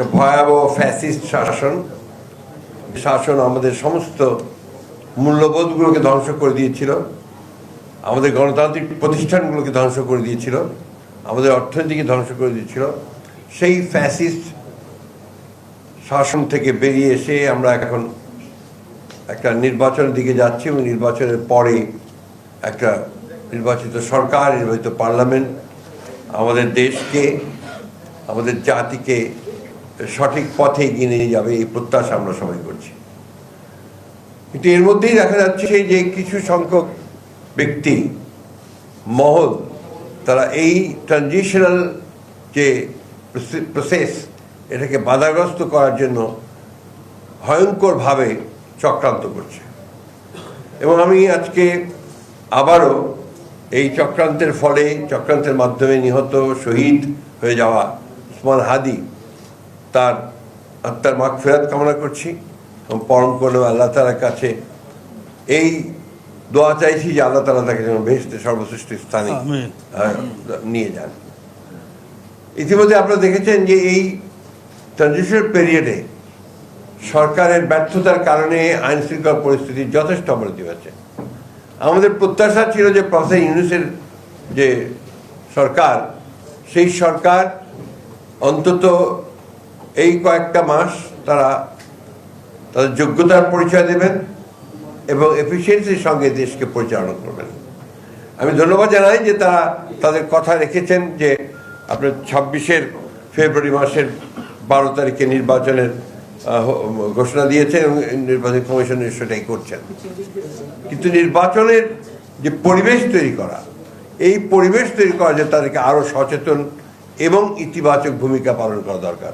একটা ভয়াবহ ফ্যাসিস্ট শাসন শাসন আমাদের সমস্ত মূল্যবোধগুলোকে ধ্বংস করে দিয়েছিল, আমাদের গণতান্ত্রিক প্রতিষ্ঠানগুলোকে ধ্বংস করে দিয়েছিল, আমাদের অর্থনীতিকে ধ্বংস করে দিয়েছিল। সেই ফ্যাসিস্ট শাসন থেকে বেরিয়ে এসে আমরা এখন একটা নির্বাচনের দিকে যাচ্ছি, এবং নির্বাচনের পরে একটা নির্বাচিত সরকার, নির্বাচিত পার্লামেন্ট আমাদের দেশকে, আমাদের জাতিকে সঠিক পথে এগিয়ে নিয়ে যাবে, এই প্রত্যাশা আমরা সবাই করছি। কিন্তু এর মধ্যেই দেখা যাচ্ছে যে কিছু সংখ্যক ব্যক্তি, মহল, তারা এই ট্রানজিশনাল যে প্রসেস এটাকে বাধাগ্রস্ত করার জন্য ভয়ঙ্করভাবে চক্রান্ত করছে। এবং আমি আজকে আবারও এই চক্রান্তের ফলে, চক্রান্তের মাধ্যমে নিহত, শহীদ হয়ে যাওয়া উসমান হাদি তার আত্মার মাগ ফেরত কামনা করছি এবং পরম করল আল্লাহ তালার কাছে এই দোয়া চাইছি যে আল্লাহ তালা তাকে যেন ভেসতে সর্বশ্রেষ্ঠ স্থানে নিয়ে যান। ইতিমধ্যে আপনারা দেখেছেন যে এই ট্রানজিশনাল পিরিয়ডে সরকারের ব্যর্থতার কারণে আইন শৃঙ্খলা পরিস্থিতি যথেষ্ট অবনতি হয়েছে। আমাদের প্রত্যাশা ছিল যে প্রফেসর ইউনুসের যে সরকার সেই সরকার অন্তত এই কয়েকটা মাস তারা তাদের যোগ্যতার পরিচয় দেবেন এবং এফিসিয়েন্সির সঙ্গে দেশকে পরিচালনা করবেন। আমি ধন্যবাদ জানাই যে তারা তাদের কথা রেখেছেন যে আপনার ছাব্বিশের ফেব্রুয়ারি মাসের বারো তারিখে নির্বাচনের ঘোষণা দিয়েছেন এবং নির্বাচন কমিশন সেটাই করছেন। কিন্তু নির্বাচনের যে পরিবেশ তৈরি করা, এই পরিবেশ তৈরি করা যে তাদেরকে আরও সচেতন এবং ইতিবাচক ভূমিকা পালন করা দরকার।